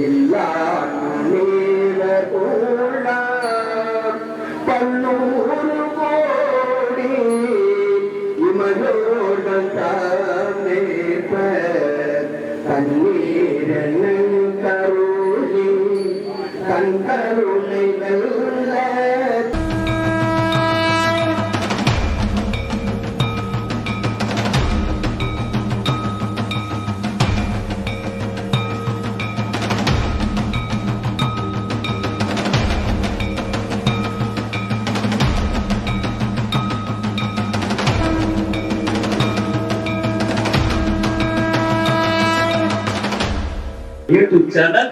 இல்லாத பன்னூறு கோடி இமலோடம் YouTube channel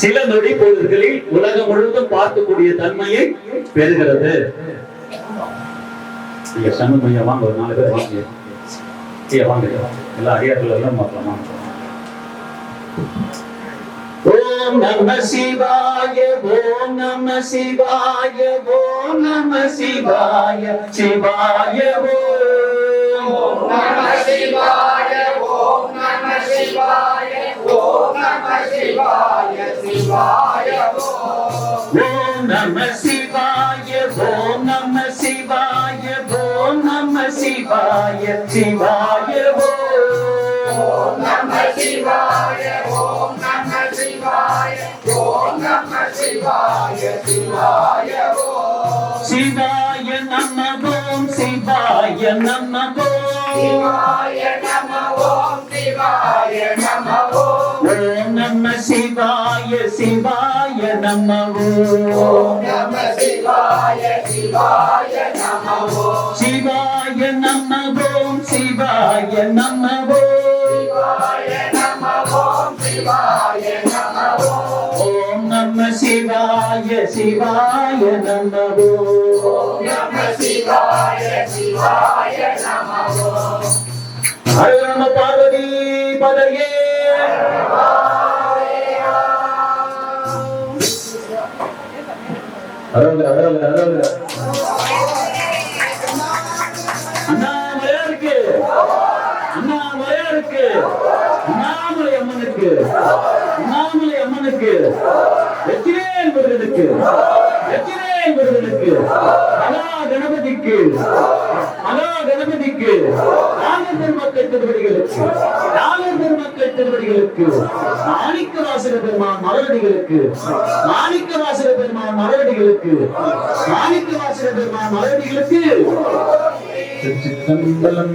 சில நொடி பொழுதுகளில் உலகம் முழுவதும் பார்க்கக்கூடிய தன்மையை பெறுகிறது ஐயா சண்முகம் ஐயா வாங்க ஒரு நாலு பேர் வாங்க ஐயா வாங்க. எல்லா அடியார்கள் எல்லாம் பார்க்கலாம். ஓம் நம சிவாய ஓம் நம சிவாய ஓம் நம சிவாய சிவாய ஓம் நம சிவாய ஓம் நம சிவாய சிவாய ஓம் நம சிவாய ஓம் நம சிவாய ஓம் சிவாய சிவாய ஓம் நம சிவாய ஓம் நம சிவாய ஓம் நம சிவாய சிவாய சிவாய நம ஓம் சிவாய நம ஓம் சிவாய நம ஓம் சிவாய நம சிவாய நமவோ நம சிவாய சிவாய நமவோ. சிவாய நமவோ சிவாய நமவோ. சிவாய நமவோ சிவாய நம ஓம் நம சிவாய சிவாய நமவோ. நம சிவாய சிவாய நமவோ ஓம் நம பார்வதி பதையே அரோகர அரோகர அரோகர அண்ணாமலையா இருக்கு அண்ணாமலை அம்மனுக்கு அண்ணாமலை அம்மனுக்கு வெற்றிவேல் முருகனுக்கு. வெற்றிவேல் முருகனுக்கு. மகா கணபதிக்கு மகா கணபதிக்கு நாகர் பெருமக்கள் திருவடிகளுக்கு. நாகர் பெருமக்கள் திருவடிகளுக்கு. மாணிக்க வாசக பெருமான் மலரடிகளுக்கு. மாணிக்க வாசக பெருமான் பெருமான் மலரடிகளுக்கு மாணிக்க வாசக பெருமான் மலரடிகளுக்கு திருச்சிற்றம்பலம்.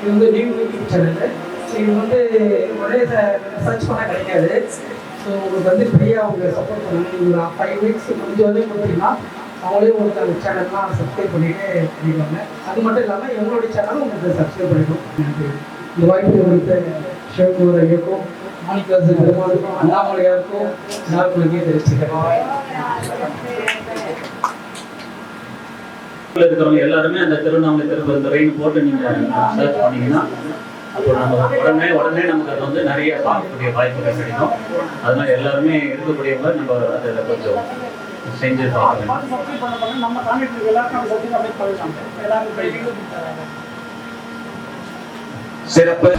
இது வந்து நியூ யூடியூப் ஸோ இது. வந்து ஒரே சர்ச் பண்ணால் கிடைக்காது. ஸோ உங்களுக்கு வந்து ஃப்ரீயாக அவங்க சப்போர்ட் பண்ணாங்க நீங்கள் ஒரு ஃபைவ் வீக்ஸ் முடிஞ்ச வரையும் கொடுத்தீங்கன்னா அவங்களே உங்களுக்கு அந்த சேனல்லாம் சப்ஸ்கிரைப் பண்ணிட்டு பண்ணிடுவாங்க. அது மட்டும் இல்லாமல் எங்களுடைய சேனலும் உங்களுக்கு சப்ஸ்கிரைப் பண்ணிடும். எனக்கு இந்த வாய்ப்பு கொடுத்த சிவகுமார் ஐயக்கும் மாணிக்காசு பெருமாளுக்கும் அண்ணாமலையாருக்கும் எல்லாருக்கும் தெரிவிச்சுக்கிறேன். ஊர்ல இருக்கிறவங்க எல்லாருமே அந்த திருவண்ணாமலை திருப்பரந்துரைன்னு போட்டு நீங்க சர்ச் பண்ணீங்கன்னா அப்போ நம்ம உடனே உடனே நமக்கு அது வந்து நிறைய பார்க்கக்கூடிய வாய்ப்புகள் கிடைக்கும். அதனால எல்லாருமே இருக்கக்கூடியவங்க நம்ம அதை கொஞ்சம் செஞ்சு பார்க்கணும். சிறப்பு.